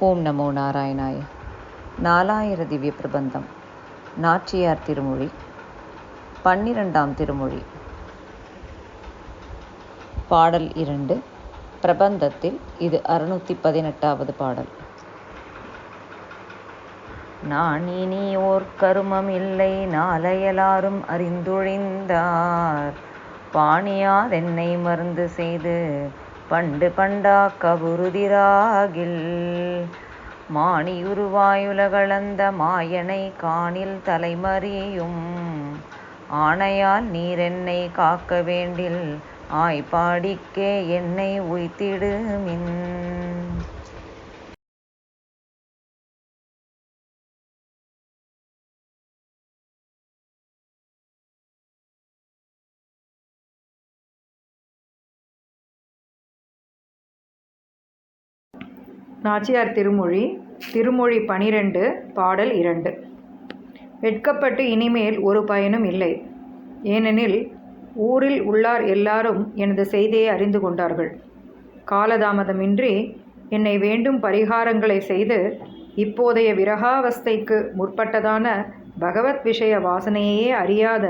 ஓம் நமோ நாராயணாய. நாலாயிர திவ்ய பிரபந்தம். நாச்சியார் திருமொழி. பன்னிரெண்டாம் திருமொழி. பாடல் இரண்டு. பிரபந்தத்தில் இது அறுநூற்றி பதினெட்டாவது பாடல். நான் இனி ஓர் கருமம் இல்லை. நாளையலாரும் அறிந்துழிந்தார். பாணியாதென்னை மருந்து செய்து பண்டு பண்டா கபுருதிராகில். மாணியுருவாயுலகளந்த மாயனை காணில் தலைமறியும். ஆணையால் நீர் என்னை காக்க வேண்டில் ஆய்ப்பாடிக்கே என்னை உய்த்திடுமின். நாச்சியார் திருமொழி திருமொழி பனிரெண்டு பாடல் இரண்டு. வெட்கப்பட்டு இனிமேல் ஒரு பயனும் இல்லை. ஏனெனில் ஊரில் உள்ளார் எல்லாரும் எனது செய்தியை அறிந்து கொண்டார்கள். காலதாமதமின்றி என்னை வேண்டும் பரிகாரங்களை செய்து இப்போதைய விரகாவஸ்தைக்கு முற்பட்டதான பகவத் விஷய வாசனையே அறியாத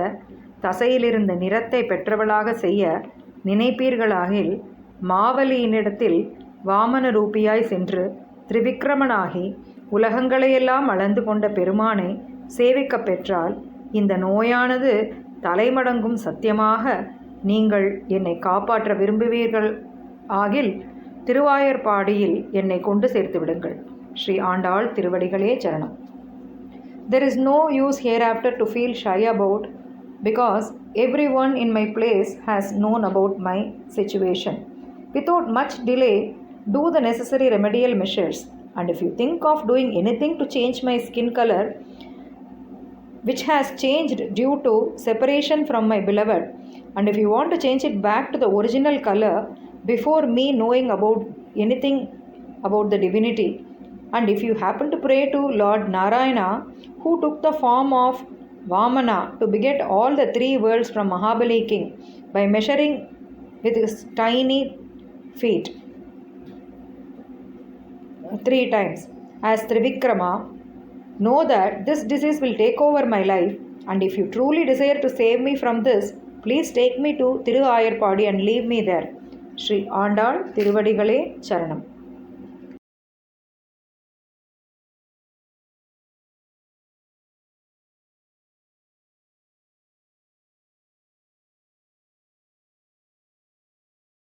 தசையிலிருந்த நிறத்தை பெற்றவளாக செய்ய நினைப்பீர்களாகில் மாவலியினிடத்தில் வாமன ரூபியாய் சென்று திரிவிக்ரமனாகி உலகங்களையெல்லாம் அளந்து கொண்ட பெருமானை சேவிக்கப் பெற்றால் இந்த நோயானது தலைமடங்கும் சத்தியமாக நீங்கள் என்னை காப்பாற்ற விரும்புவீர்கள். ஆகில் திருவாயர்பாடியில் என்னை கொண்டு சேர்த்து விடுங்கள். ஸ்ரீ ஆண்டாள் திருவடிகளே சரணம். There is no use here after to feel shy about because every one in my place has known about my situation. Without much delay do the necessary remedial measures. And if you think of doing anything to change my skin color, which has changed due to separation from my beloved, and if you want to change it back to the original color before me knowing about anything about the divinity, and if you happen to pray to Lord Narayana, who took the form of Vamana to beget all the three worlds from Mahabali king by measuring with his tiny feet three times as Trivikrama, know that this disease will take over my life, and if you truly desire to save me from this, please take me to Tiru Ayarpadi and leave me there. Shri Andal திருவடிகளே சரணம்